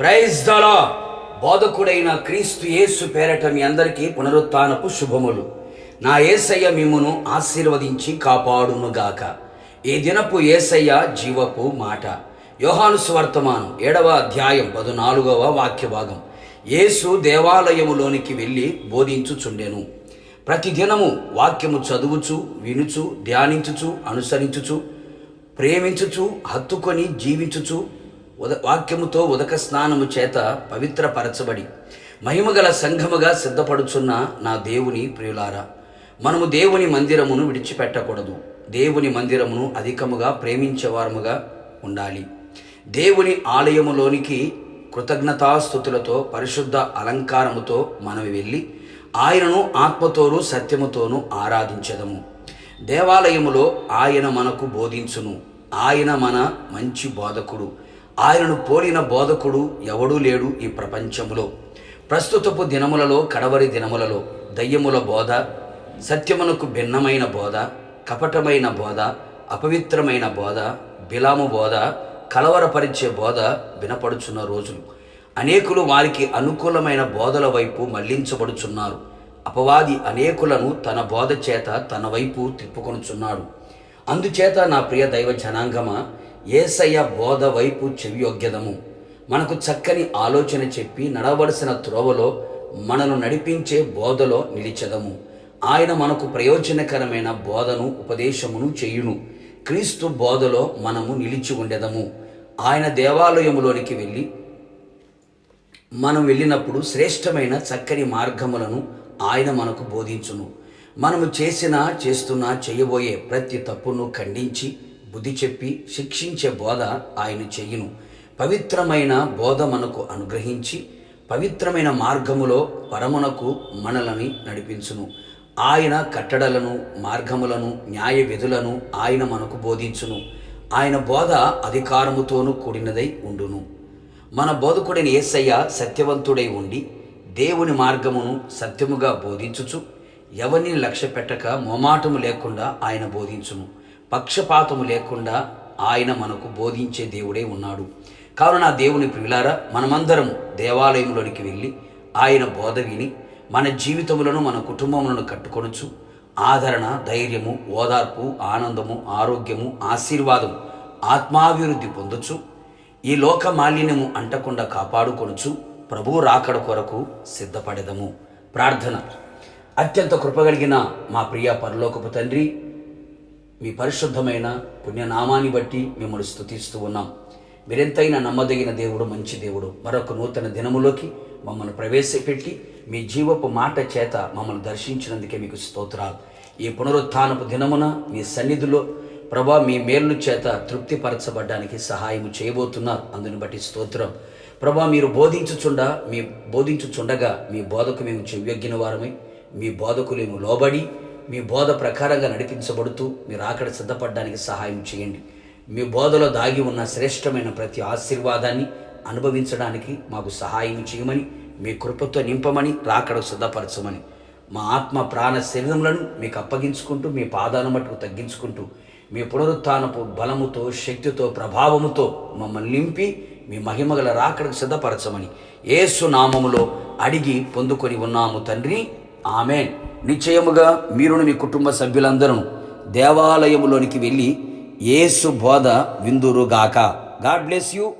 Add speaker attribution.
Speaker 1: Praise దలా బోధకుడైన క్రీస్తు యేసు పేరట మీ అందరికీ పునరుత్నపు శుభములు. నా ఏసయ్య మిమ్మును ఆశీర్వదించి కాపాడునుగాక. ఈ దినపు ఏసయ్య జీవపు మాట. యోహాను స్వర్తమానం ఏడవ అధ్యాయం పదునాలుగవ వాక్య భాగం యేసు దేవాలయములోనికి వెళ్ళి బోధించుచుండెను. ప్రతిదినము వాక్యము చదువుచు వినుచు ధ్యానించుచు అనుసరించుచు ప్రేమించుచు హత్తుకొని జీవించుచు ఉద వాక్యముతో ఉదక స్నానము చేత పవిత్రపరచబడి మహిమగల సంఘముగా సిద్ధపడుచున్న నా దేవుని ప్రియులారా మనము దేవుని మందిరమును విడిచిపెట్టకూడదు. దేవుని మందిరమును అధికముగా ప్రేమించేవారముగా ఉండాలి. దేవుని ఆలయములోనికి కృతజ్ఞతాస్థుతులతో పరిశుద్ధ అలంకారముతో మనం వెళ్ళి ఆయనను ఆత్మతోనూ సత్యముతోనూ ఆరాధించదము. దేవాలయములో ఆయన మనకు బోధించును. ఆయన మన మంచి బోధకుడు. ఆయనను పోలిన బోధకుడు ఎవడూ లేడు ఈ ప్రపంచములో. ప్రస్తుతపు దినములలో కడవరి దినములలో దయ్యముల బోధ సత్యమునకు భిన్నమైన బోధ కపటమైన బోధ అపవిత్రమైన బోధ బిలాము బోధ కలవరపరిచే బోధ వినపడుచున్న రోజులు. అనేకులు వారికి అనుకూలమైన బోధల వైపు మళ్ళించబడుచున్నారు. అపవాది అనేకులను తన బోధ చేత తన వైపు తిప్పుకొనుచున్నాడు. అందుచేత నా ప్రియ దైవ జనాంగమ ఏసయ్య బోధ వైపు చెవియొగ్గెదము. మనకు చక్కని ఆలోచన చెప్పి నడవలసిన త్రోవలో మనను నడిపించే బోధలో నిలిచెదము. ఆయన మనకు ప్రయోజనకరమైన బోధను ఉపదేశమును చేయును. క్రీస్తు బోధలో మనము నిలిచి ఉండెదము. ఆయన దేవాలయములోనికి వెళ్ళి మనం వెళ్ళినప్పుడు శ్రేష్టమైన చక్కని మార్గములను ఆయన మనకు బోధించును. మనము చేసిన చేస్తున్న చేయబోయే ప్రతి తప్పును ఖండించి బుద్ధి చెప్పి శిక్షించే బోధ ఆయన చెయ్యును పవిత్రమైన బోధ మనకు అనుగ్రహించి పవిత్రమైన మార్గములో పరమునకు మనలని నడిపించును. ఆయన కట్టడలను మార్గములను న్యాయ విధులను ఆయన మనకు బోధించును. ఆయన బోధ అధికారముతోనూ కూడినదై ఉండును. మన బోధకుడైన యేసయ్య సత్యవంతుడై ఉండి దేవుని మార్గమును సత్యముగా బోధించుచు ఎవరిని లక్ష్య పెట్టక మొమాటము లేకుండా ఆయన బోధించును. పక్షపాతము లేకుండా ఆయన మనకు బోధించే దేవుడే ఉన్నాడు. కావున నా దేవుని ప్రియులారా మనమందరము దేవాలయంలోనికి వెళ్ళి ఆయన బోధ విని మన జీవితములను మన కుటుంబములను కట్టుకొనచ్చు ఆదరణ ధైర్యము ఓదార్పు ఆనందము ఆరోగ్యము ఆశీర్వాదము ఆత్మాభివృద్ధి పొందొచ్చు ఈ లోక మాలిన్యము అంటకుండా కాపాడుకొనుచు ప్రభు రాకడ కొరకు సిద్ధపడదము. ప్రార్థన. అత్యంత కృపగలిగిన మా ప్రియ పరలోకపు తండ్రి మీ పరిశుద్ధమైన పుణ్యనామాన్ని బట్టి మిమ్మల్ని స్థుతిస్తూ ఉన్నాం. మీరెంతైనా నమ్మదగిన దేవుడు మంచి దేవుడు. మరొక నూతన దినములోకి మమ్మల్ని ప్రవేశపెట్టి మీ జీవపు మాట చేత మమ్మల్ని దర్శించినందుకే మీకు స్తోత్రాలు. ఈ పునరుత్నపు దినమున మీ సన్నిధిలో ప్రభా మీ మేలు చేత తృప్తిపరచబడ్డానికి సహాయం చేయబోతున్నారు. అందుని బట్టి స్తోత్రం. ప్రభా మీరు బోధించుచుండ మీ బోధించుచుండగా మీ బోధకు మేము చెవ్యొగ్గిన వారమై మీ బోధకులేము లోబడి మీ బోధ ప్రకారంగా నడిపించబడుతూ మీరు ఆకడ సిద్ధపడడానికి సహాయం చేయండి. మీ బోధలో దాగి ఉన్న శ్రేష్టమైన ప్రతి ఆశీర్వాదాన్ని అనుభవించడానికి మాకు సహాయం చేయమని మీ కృపతో నింపమని రాకడకు సిద్ధపరచమని మా ఆత్మ ప్రాణ శరీరములను మీకు అప్పగించుకుంటూ మీ పాదాల మట్టుకు తగ్గించుకుంటూ మీ పునరుత్నపు బలముతో శక్తితో ప్రభావముతో మమ్మల్ని నింపి మీ మహిమగల రాకడకు సిద్ధపరచమని ఏసు నామములో అడిగి పొందుకొని ఉన్నాము తండ్రి. ఆమెన్. నిశ్చయముగా మీరును మీ కుటుంబ సభ్యులందరూ దేవాలయములోనికి వెళ్ళి ఏసు బోధ విందురుగాక. God bless you.